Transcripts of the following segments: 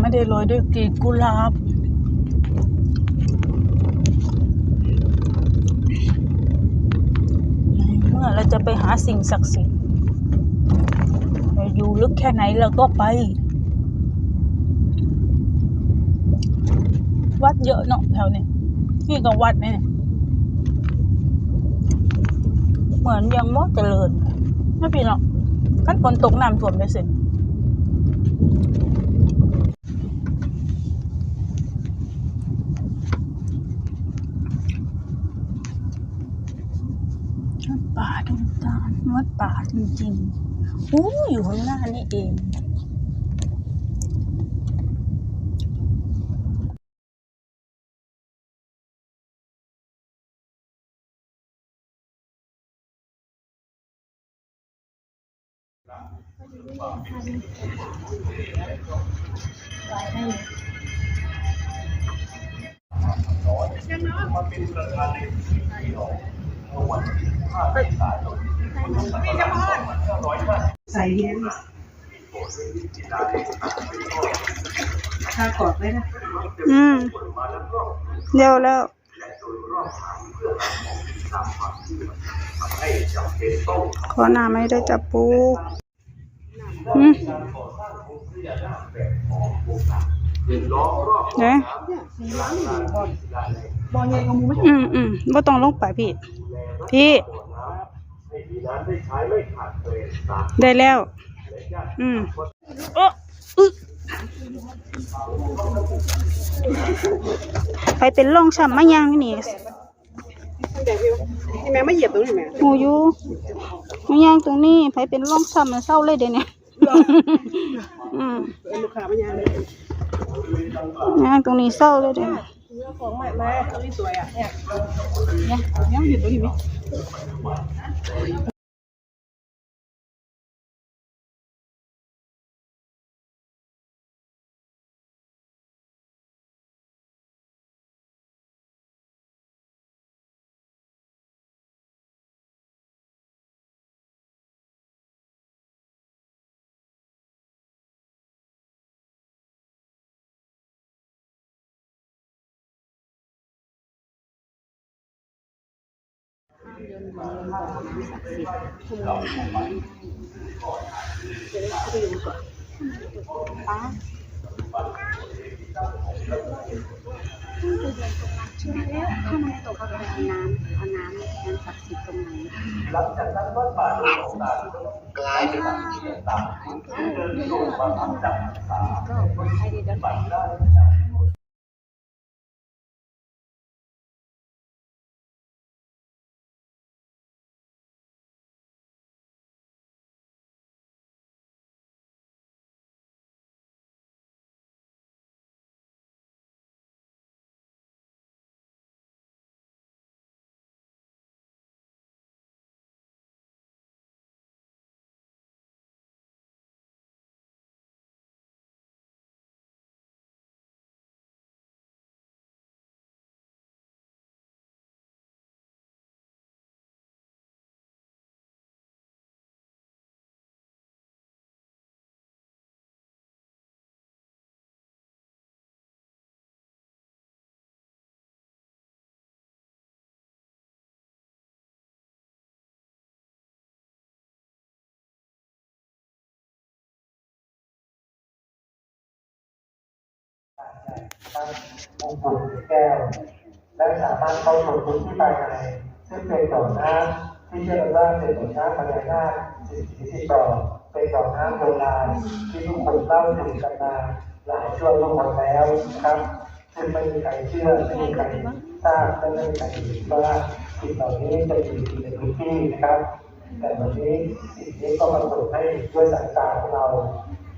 ไม่ได้โรยด้วยกลีบกุหลาบเมื่อเราจะไปหาสิ่งศักดิ์สิทธิ์เราอยู่ลึกแค่ไหนเราก็ไป วัดเยอะเนาะแถวนี้นี่ก็วัดเนี่ยเหมือนยังมอเจริญไม่พี่เนาะขั้นฝนตกน้ำท่วมได้สิ วัดป่าดงตาลวัดป่าจริงๆอู้อยู่ข้างหน้านี่เอง ใส่เลี้ยงถ้ากอดไว้นะอืมเร็วแล้วขอหน้าไม่ได้จับปูอืมเนี่ยบอลใหญ่ของมูไหมอืมอืมบ่ต้องลงไปพี่ พี่ ได้แล้ว อืมโอ้อึไปเป็นร่องช้ำมายังนี่แต่พี่นี่แม่ไม่เหยียบตรงนี้แม่หมูอยู่มายังตรงนี้ไปเป็นร่องช้ำมันเศร้าเลยเดี๋ยวนี้อืมเออลูกค้าไม่ยางเลยย่างตรงนี้เศร้าเลยเดี๋ยวนี้ เรื่องของใหม่มาตัวนี้สวยอะ เนี่ยเนี่ยยังเห ยียบตรงนี้ไหมถ้ามันตกก็ไปเอาน้ำเอาน้ำน้ำศักดิ์สิทธิ์ตรงไหนกลายเป็นที่ต่างๆที่เดินลงมาทำจับก็ไอเดียเดินไป มงกุฎแก้ว และสามารถเข้าสู่พื้นที่ภายในซึ่งเป็นต่อน้ำที่เชื่อกันว่าเป็นต่อน้ำพญานาคสิบสี่สิบต่อเป็นต่อน้ำโบราณที่ทุกคนเล่าถึงกันมาหลายชั่วโลกแล้วครับซึ่งไม่มีใครเชื่อไม่มีใครทราบและไม่มีใครเห็นว่าสิ่งเหล่านี้จะอยู่ในพื้นที่นะครับแต่วันนี้สิ่งนี้ก็ปรากฏให้ด้วยสายตาของเรา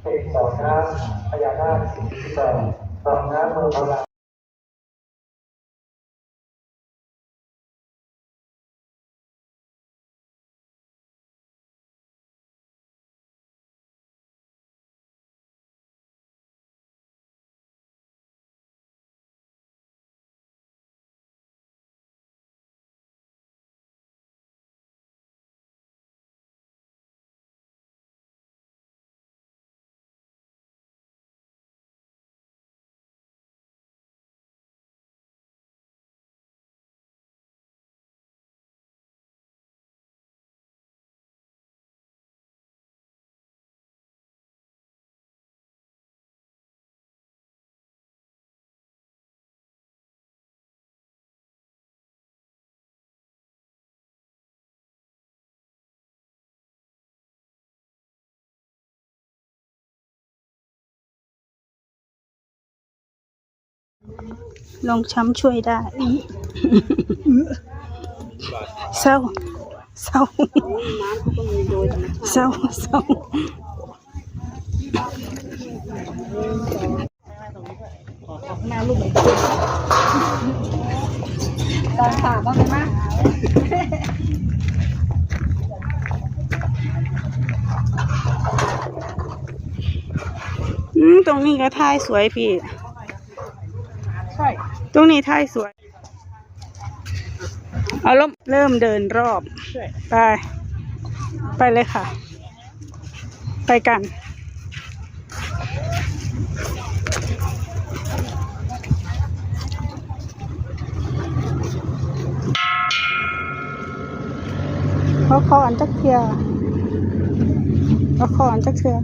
เป็นต่อน้ำพญานาคสิบสี่ต่อ ต่อ ลองช้ำช่วยได้เศร้าเศร้าเศร้าเศร้าหน้าลูกตอนป่าบ้างไหมตรงนี้ก็ท่ายสวยพี่ ตรงนี้ท่ายสวย เอาเริ่มเริ่มเดินรอบใช่ไป ไปเลยค่ะ ไปกันเขาขออันจักเทียเขาขออันจักเทีย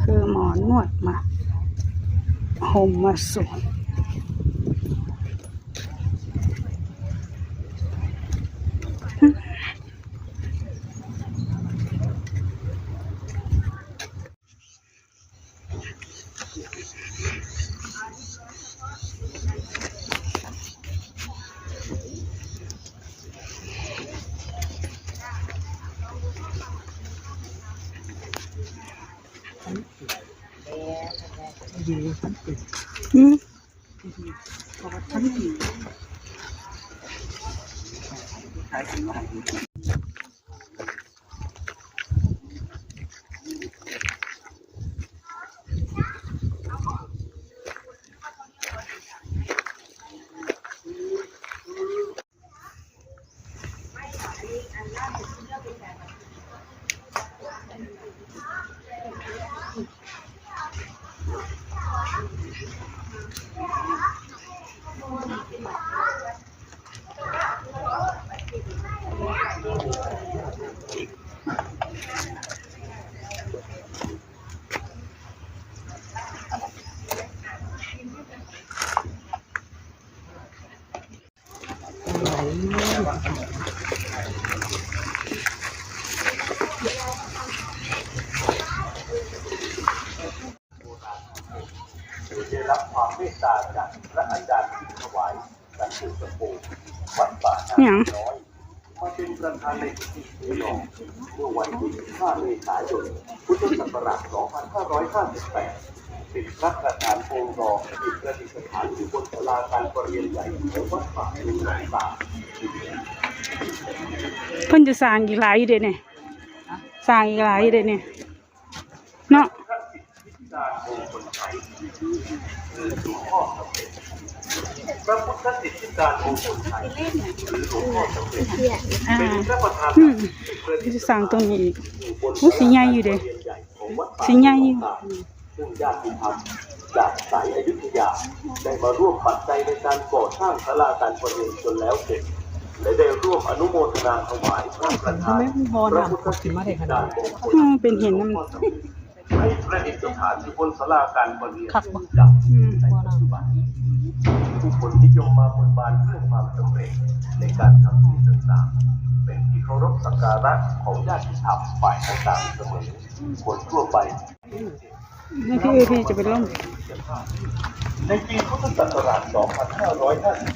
คือหมอนวดมาห่มมาสวม อืม อย่างมาเป็นประธานในพิธีเสยองเมื่อวันที่15เมษายนพุทธศักราช2558 ติดพระประธานองค์รองติดประดิษฐานอยู่บนศาลาการประเรียนใหญ่ของวัดป่าลุงหนองตาเพิ่นจะสร้างอีกหลายอยู่เด้เนี่ยสร้างอีกหลายอยู่เด้เนี่ยเนาะพระสิทธิการมงคลชัยคือหลวงพ่อสำเร็จพระพุทธสิทธิการมงคลชัยหรือหลวงพ่อสำเร็จอ่าเป็นพระประธานอืมที่ประดิษจะสร้างตรงนี้อีกอยู่บนโอ้สีใหญ่อยู่เด้ศาลาการประรีนใหญ่ของวัดป่าสีใหญ่อยู่ ซึ่งญาติธรรมจากสายอยุธยา ได้มาร่วมปัจจัยในการก่อสร้างศาลาการประเรียนจนแล้วเสร็จและได้ร่วมอนุโมทนาถวายพระประธานพอน้ำกดขึ้นมาได้ขนาดอืมเป็นเห็นน้ำให้ประดิษฐานอยู่บนศาลาการประเรียนคักบ่อย่างอืมในปัจจุบันผู้คนนิยมมาบนบานเรื่องความสำเร็จในการทำสิ่งต่างๆเป็นที่เคารพสักการะของญาติธรรมฝ่ายต่างๆเสมอคนทั่วไป นี่พี่เอพี่จะเป็นล่มในปีพุทธศักราช 2550